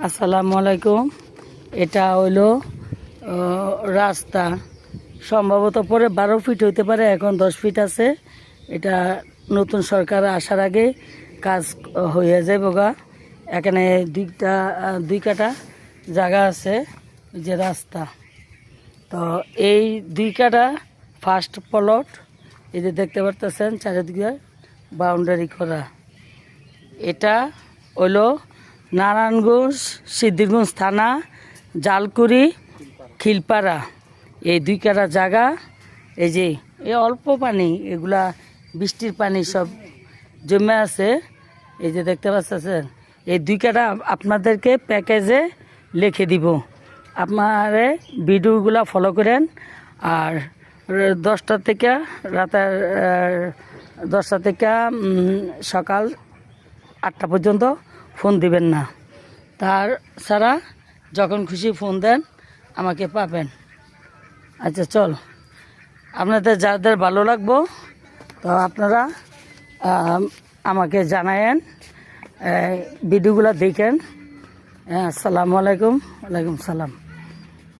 আসসালামু আলাইকুম। এটা হইল রাস্তা। সম্ভবত পরে বারো ফিট হইতে পারে, এখন দশ ফিট আছে। এটা নতুন সরকার আসার আগে কাজ হয়ে যাবে গা। এখানে দুইটা, দুই কাটা জায়গা আছে যে রাস্তা। তো এই দুই কাটা ফার্স্ট প্লট এই যে দেখতে পারতেছেন, চারিদিকে বাউন্ডারি করা। এটা হলো নারায়ণগঞ্জ সিদ্ধিরগঞ্জ থানা, জালকুড়ি, খিলপাড়া। এই দুই কাটা জায়গা, এই যে, এই অল্প পানি, এগুলা বৃষ্টির পানি সব জমে আছে। এই যে দেখতে পাচ্ছেন, এই দুই কাটা আপনাদেরকে প্যাকেজে লিখে দিব। আপনারে ভিডিওগুলা ফলো করেন, আর দশটা থেকে রাতের দশটা থেকে সকাল আটটা পর্যন্ত ফোন দিবেন না। তার ছাড়া যখন খুশি ফোন দেন আমাকে পাবেন। আচ্ছা চল। আপনাদের যাদের ভালো লাগবো তো আপনারা আমাকে জানায়েন ভিডিওগুলো দেখেন। হ্যাঁ, আসসালামু আলাইকুম। ওয়ালাইকুম সালাম।